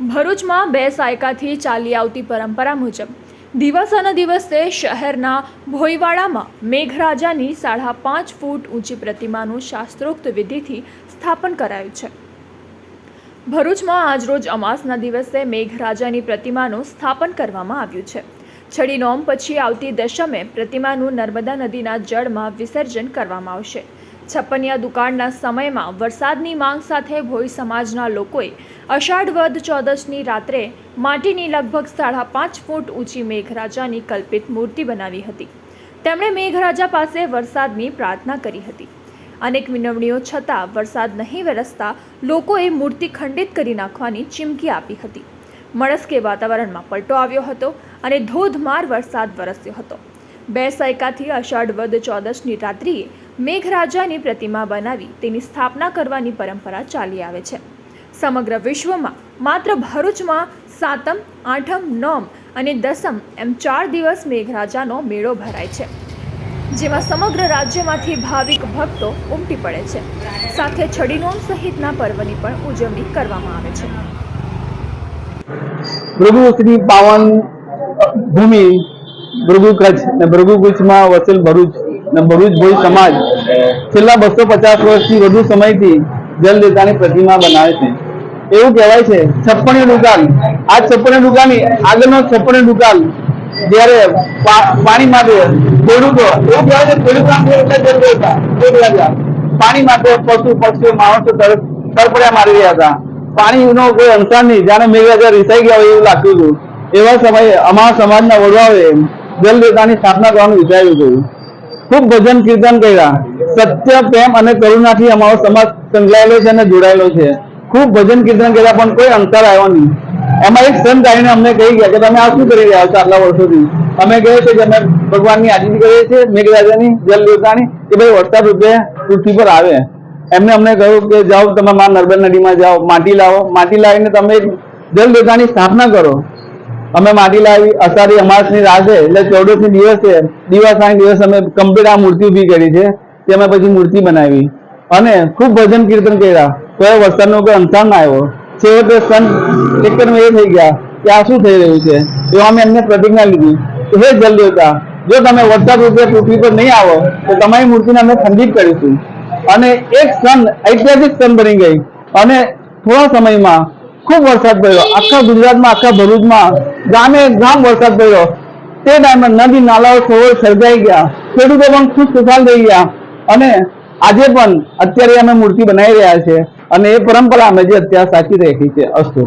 ભરૂચમાં બે સાયકાથી ચાલી આવતી પરંપરા મુજબ દિવસના દિવસે શહેરના ભોઈવાડામાં મેઘરાજાની સાડા પાંચ ફૂટ ઊંચી પ્રતિમાનું શાસ્ત્રોક્ત વિધિથી સ્થાપન કરાયું છે. ભરૂચમાં આજરોજ અમાસના દિવસે મેઘરાજાની પ્રતિમાનું સ્થાપન કરવામાં આવ્યું છે. છડી નોમ પછી આવતી દશમે પ્રતિમાનું નર્મદા નદીના જળમાં વિસર્જન કરવામાં આવશે. છપ્પનિયા દુકાળના સમયમાં વરસાદની માંગ સાથે ભોઈ સમાજના લોકોએ અષાઢ વદ ચૌદશની રાત્રે માટીની લગભગ સાડા પાંચ ફૂટ ઊંચી મેઘરાજાની કલ્પિત મૂર્તિ બનાવી હતી. તેમણે મેઘરાજા પાસે વરસાદની પ્રાર્થના કરી હતી. અનેક વિનવણીઓ છતાં વરસાદ નહીં વરસતા લોકોએ મૂર્તિ ખંડિત કરી નાખવાની ચીમકી આપી હતી. મળસ્કે વાતાવરણમાં પલટો આવ્યો હતો અને ધોધમાર વરસાદ વરસ્યો હતો. બે સૈકાથી અષાઢ વદ ચૌદશની રાત્રિએ મેઘરાજાની પ્રતિમા બનાવી તેની સ્થાપના કરવાની પરંપરા ચાલી આવે છે. સમગ્ર વિશ્વમાં માત્ર ભરૂચમાં સાતમ, આઠમ, નોમ અને દસમ એમ ચાર દિવસ મેઘરાજાનો મેળો ભરાય છે, જેમાં સમગ્ર રાજ્યમાંથી ભાવિક ભક્તો ઉમટી પડે છે. સાથે છડીનોમ સહિતના પર્વની પણ ઉજવણી કરવામાં આવે છે. ભૃગુની પાવન ભૂમિ, ભૃગુ કચ્છ અને ભૃગુ કચ્છમાં વસેલ ભરૂચ ને ભરૂચ ભોઈ સમાજ. છેલ્લા બસો પચાસ વર્ષથી વધુ સમયથી જલદેવતાની પ્રતિમા બનાવે છે. એવું કહેવાય છે છપ્પણી દુકાન. આ છપ્પણી દુકાનની આગળનો છપ્પણી દુકાન જયારે પાણી માટે ખેડૂતો, એવું કહેવાય છે. પાણી માટે પશુ, પક્ષીઓ, માણસો તરફ મારી રહ્યા હતા. પાણીનો કોઈ અંસાર નહીં. જાણે મેઘરાજા રિસાઈ ગયા હોય એવું લાગતું હતું. એવા સમયે અમારા સમાજના વડવાઓએ જલદેવતાની સ્થાપના કરવાનું વિચાર્યું હતું. ખૂબ ભજન કીર્તન કર્યા. સત્ય, પ્રેમ અને કરુણાથી અમારો સમાજ સંકળાયેલો છે અને જોડાયેલો છે. ખૂબ ભજન કીર્તન કર્યા, પણ કોઈ અંતર આવ્યો નહીં. એમાં એક સંત આવીને અમને કહી ગયા કે, તમે આ શું કરી રહ્યા છો આટલા વર્ષોથી? અમે કહ્યું છે કે અમે ભગવાનની આજીજી કરીએ છીએ, મેઘરાજાની જલ દેવતાની કે ભાઈ વરસાદ રૂપે પૃથ્વી પર આવે. એમને અમને કહ્યું કે, જાઓ, તમે મા નર્મદ નદીમાં જાઓ, માટી લાવો. માટી લાવીને તમે જલ દેવતાની સ્થાપના કરો. અમે માટી લાવી, અષાઢી અમાસની રાતે એટલે ચૌદસની દિવસે દિવસના દિવસ અમે કમ્પ્લીટ આ મૂર્તિ ઊભી કરી છે, તે અમે પછી મૂર્તિ બનાવી. અને ખૂબ ભજન કીર્તન કર્યા. તો એ વરસાદનો કોઈ અંતર ના આવ્યો. છેવટે સન ચક્કરમાં એ થઈ ગયા કે આ શું થઈ રહ્યું છે? તો અમે એમને પ્રતિજ્ઞા લીધી કે હે જલદેવતા, જો તમે વરસાદ રૂપે પૃથ્વી પર નહીં આવો, તો તમારી મૂર્તિને અમે ખંડિત કરીશું. અને એક સન ઐતિહાસિક સન બની ગઈ. અને થોડા સમયમાં ખૂબ વરસાદ પડ્યો. આખા ગુજરાતમાં આખા ભરૂચમાં ગામે ગામ વરસાદ પડ્યો. તે ટાઈમે નદી નાલાઓ સરોવર સર્જાઈ ગયા. ખેડૂતો પણ ખુશ ખુશાલ થઈ ગયા. અને આજે પણ અત્યારે અમે મૂર્તિ બનાવી રહ્યા છે અને એ પરંપરા અમે જે અત્યારે સાચી રાખી છે અસ્તુ.